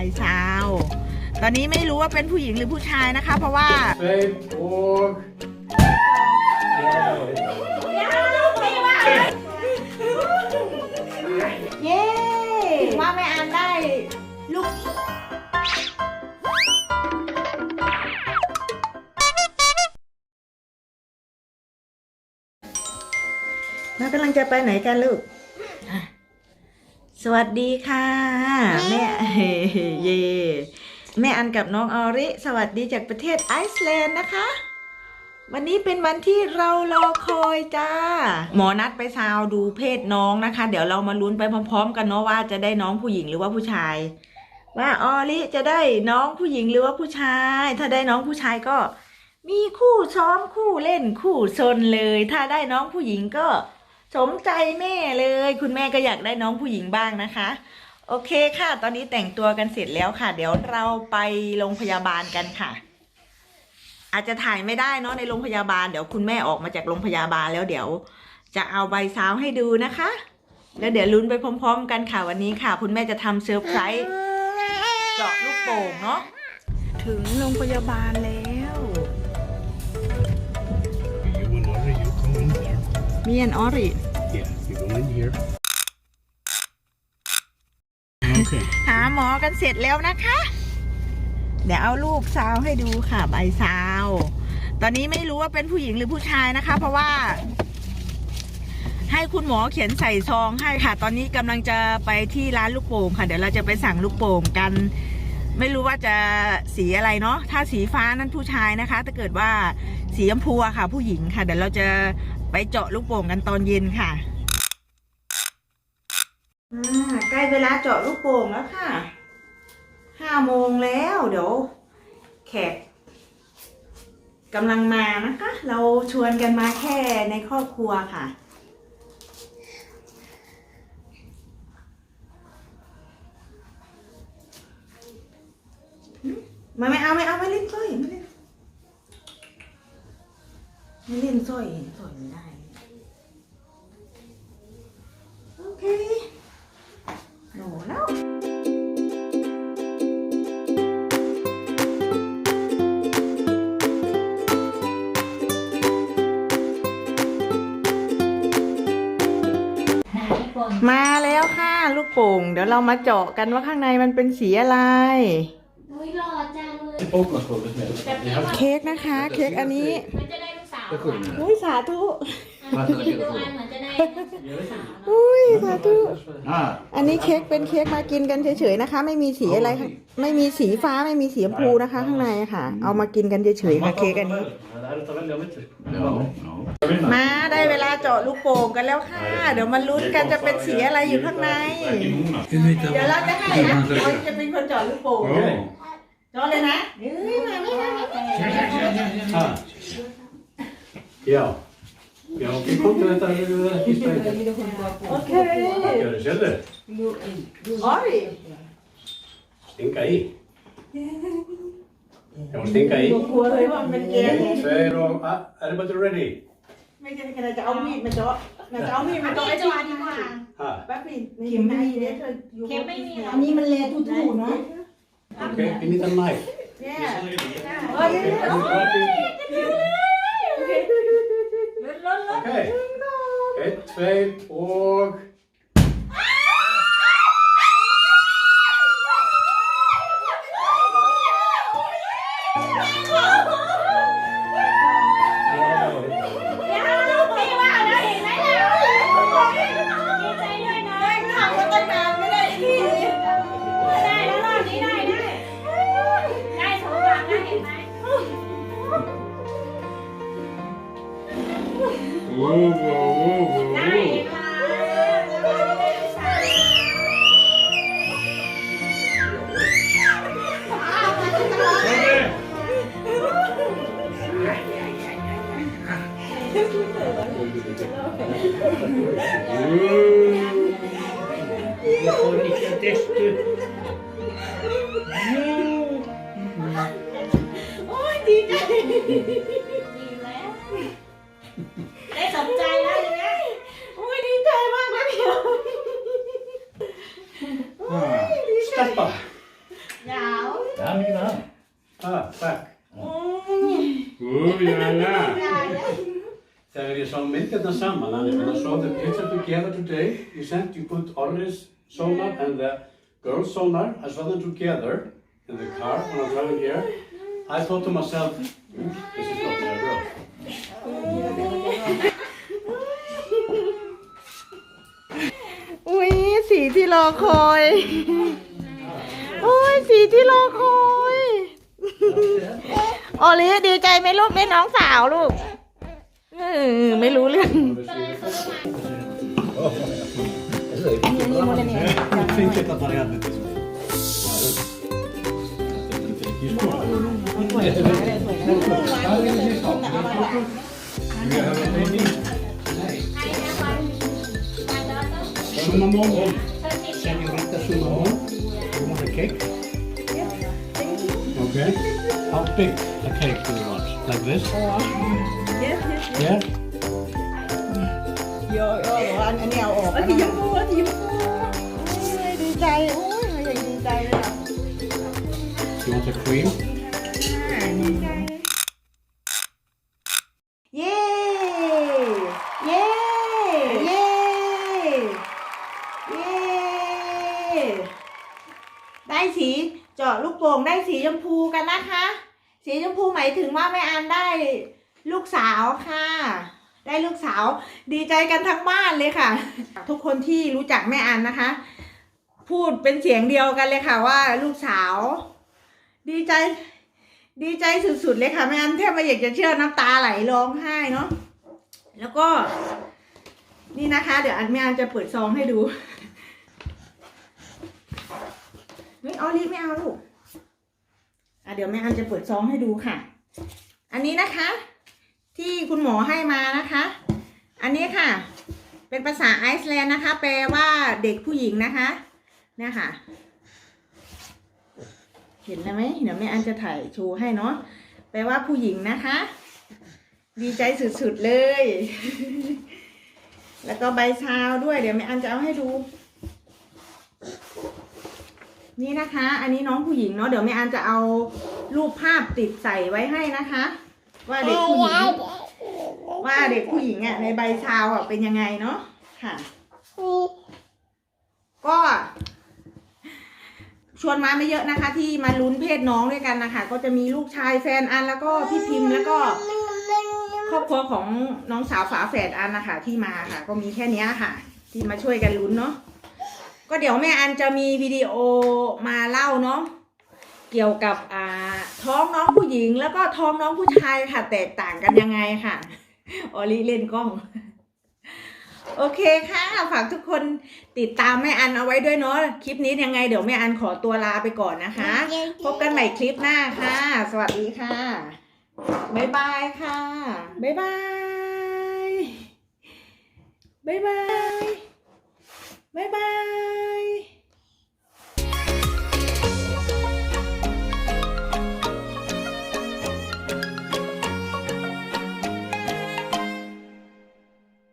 ไอซาว ตอนนี้ไม่รู้ว่าเป็นผู้หญิงหรือผู้ชายนะคะ เพราะว่า Twee och... Ja, เย้ว่าแม่อันได้ลูกเรากำลังจะไปไหนกันลูกอะ สวัสดีค่ะ แม่เฮ้เย่แม่อันกับน้องออริ สวัสดีจากประเทศไอซ์แลนด์นะคะ วันนี้เป็นวันที่เรารอคอยจ้า หมอนัดไปซาวดูเพศน้องนะคะ เดี๋ยวเรามาลุ้นไปพร้อม ๆ กันเนาะว่าจะได้น้องผู้หญิงหรือว่าผู้ชาย ว่าออริจะได้น้องผู้หญิงหรือว่าผู้ชาย ถ้าได้น้องผู้ชายก็ มีคู่ซ้อมคู่เล่นคู่ซนเลย ถ้าได้น้องผู้หญิงก็ สมใจแม่เลย คุณแม่ก็อยากได้น้องผู้หญิงบ้างนะคะ โอเคค่ะ ตอนนี้แต่งตัวกันเสร็จแล้วค่ะ เดี๋ยวเราไปโรงพยาบาลกันค่ะ อาจจะถ่ายไม่ได้เนาะในโรงพยาบาลเดี๋ยวคุณแม่ออกมาจากโรงพยาบาลแล้วเดี๋ยว จะเอาใบซาวให้ดูนะคะ แล้วเดี๋ยวลุ้นไปพร้อม ๆ กันค่ะวันนี้ค่ะ คุณแม่จะทำเซอร์ไพรส์เจาะลูกโป่งเนาะถึงโรงพยาบาลแล้ว มีอันออริ Yeah, you go in here. Okay. หาหมอกันเสร็จแล้วนะคะ เดี๋ยวเอารูปซาวให้ดูค่ะใบซาวตอนนี้ไม่รู้ว่าเป็นผู้หญิงหรือผู้ชายนะคะ เพราะว่า ให้คุณหมอเขียนใส่ซองให้ค่ะ ตอนนี้กำลังจะไปที่ร้านลูกโป่งค่ะ เดี๋ยวเราจะไปสั่งลูกโป่งกัน ไม่รู้ว่าจะสีอะไรเนาะถ้าสีฟ้านั้นผู้ชายนะคะ ถ้าเกิดว่าสีชมพูอะค่ะ ผู้หญิงค่ะ เดี๋ยวเราจะไปเจาะลูกโป่งกันตอนเย็นค่ะใกล้เวลาเจาะลูกโป่งแล้วค่ะห้าโมงแล้วเดี๋ยว แขกกำลังมานะคะ เราชวนกันมาแค่ในครอบครัวค่ะ มาไม่เอาไม่เอาไม่เล่นสร้อยไม่เล่นไม่เล่นสร้อยสร้อยไม่ได้ โอเคหนูแล้วมาแล้วค่ะ ลูกโป่ง เดี๋ยวเรามาเจาะกันว่าข้างในมันเป็นสีอะไร อุ้ยหล่อจังเลย Ook nog wel eens mee. Je hebt เค้กนะคะ เค้กอันนี้มันจะได้ลูกสาว het goed. อุ้ยสาธุอันนี้ดูอันเหมือนจะได้ลูกสาวเนอะอุ้ยสาธุ Ah, อันนี้เค้กเป็นเค้กมากินกันเฉยๆนะคะ ไม่มีสีอะไรค่ะไม่มีสีฟ้าไม่มีสีชมพูนะคะ ข้างในค่ะ เอามากินกันเฉยๆค่ะเค้กอันนี้มาได้เวลาเจาะลูกโป่งกันแล้วค่ะ เดี๋ยวมาลุ้นกันจะเป็นสีอะไรอยู่ข้างใน เดี๋ยวเราจะให้อะเราจะเป็นคนเจาะลูกโป่ง Oké. เจาะเลยนะเฮ้ยมาไม่ได้ไม่ได้ Ah. Ja. Ja, oké, goed. Dan dan dan dan iets beter. โอเค Ja, dat is het. อ๋อริ Stinka i. Ja, maar stinka i. กลัวเลยว่ามันเป็นแกง Eén, twee, og... Ah, everybody ready? ไม่ใช่กันจะเอามีดมาเจาะมาจะเอามีดมาเจาะไอ้จที่อดีกว่า Ah, แป๊บนึงเข็มไม่มีเนี่ยเธออยู่เข็มไม่มีเหรออันนี้มันแลทูทูๆเนาะ oké. Je niet een knife. เนี่ยเอ้ยเดี๋ยวๆโอ้ย Oké. Eén, twee, og... ได้ Þegar ég sá myndirna saman, and when I saw the picture together today, you said you put Orris sonar and the girl sonar, I saw them together in the car when I was driving here. I thought to myself, "Hmm, this is not their girl. อุ้ยสีที่รอคอย โอ้ยสีที่รอคอยโอลิดีใจไหมลูกได้น้องสาวลูก เออไม่รู้เรื่อง Jag tänkte att man hade det. Summamon. Senorita Summamon. You want a cake? Okay. How big a cake do you want? Like this? Yeah? โยโอ้อันอันนี้เอาออกสีชมพูสีชมพูดีใจโอ้ยอย่างดีใจเลยอะ You want a cream? เย้ เย้ เย้ เย้ ได้สีเจาะลูกโป่งได้สีชมพูกันนะคะ สีชมพูหมายถึงว่าแม่อันได้ ลูกสาวค่ะ ได้ลูกสาว ดีใจกันทั้งบ้านเลยค่ะ ทุกคนที่รู้จักแม่อันนะคะ พูดเป็นเสียงเดียวกันเลยค่ะว่าลูกสาว ดีใจ ดีใจสุดๆเลยค่ะแม่อันแทบไม่อยากจะเชื่อน้ำตาไหลร้องไห้เนาะแล้วก็ นี่นะคะ เดี๋ยวอันแม่อันจะเปิดซองให้ดูเฮ้ยออลิไม่เอาลูกอะเดี๋ยวแม่อันจะเปิดซองให้ดูค่ะ อันนี้นะคะ ที่คุณหมอให้มานะคะ อันนี้ค่ะ เป็นภาษาไอซ์แลนด์นะคะ แปลว่าเด็กผู้หญิงนะคะ เนี่ยค่ะ เห็นไหมเดี๋ยวแม่อันจะถ่ายโชว์ให้เนาะ แปลว่าผู้หญิงนะคะ ดีใจสุดๆเลย แล้วก็ใบชาวด้วย เดี๋ยวแม่อันจะเอาให้ดู นี่นะคะ อันนี้น้องผู้หญิงเนาะ เดี๋ยวแม่อันจะเอารูปภาพติดใส่ไว้ให้นะคะ ว่าเด็กผู้หญิงว่าเด็กผู้หญิงอะในใบชาวอะเป็นยังไงเนาะค่ะ ก็ชวนมาไม่เยอะนะคะ ที่มาลุ้นเพศน้องด้วยกันนะคะ ก็จะมีลูกชายแฟนอันแล้วก็พี่พิมพ์แล้วก็ ครอบครัวของน้องสาวฝาแฝดอันนะคะ ที่มาค่ะ ก็มีแค่เนี้ยค่ะ ที่มาช่วยกันลุ้นเนาะก็เดี๋ยวแม่อันจะมีวิดีโอมาเล่าเนาะ เกี่ยวกับอ่าท้องน้องผู้หญิง แล้วก็ท้องน้องผู้ชายค่ะ แตกต่างกันยังไงค่ะออลิเล่นกล้อง โอเคค่ะ ฝากทุกคนติดตามแม่อันเอาไว้ด้วยเนาะคลิปนี้ยังไงเดี๋ยวแม่อันขอตัวลาไปก่อนนะคะ พบกันใหม่คลิปหน้าค่ะ สวัสดีค่ะบ๊ายบายค่ะบ๊ายบายบ๊ายบายบ๊ายบาย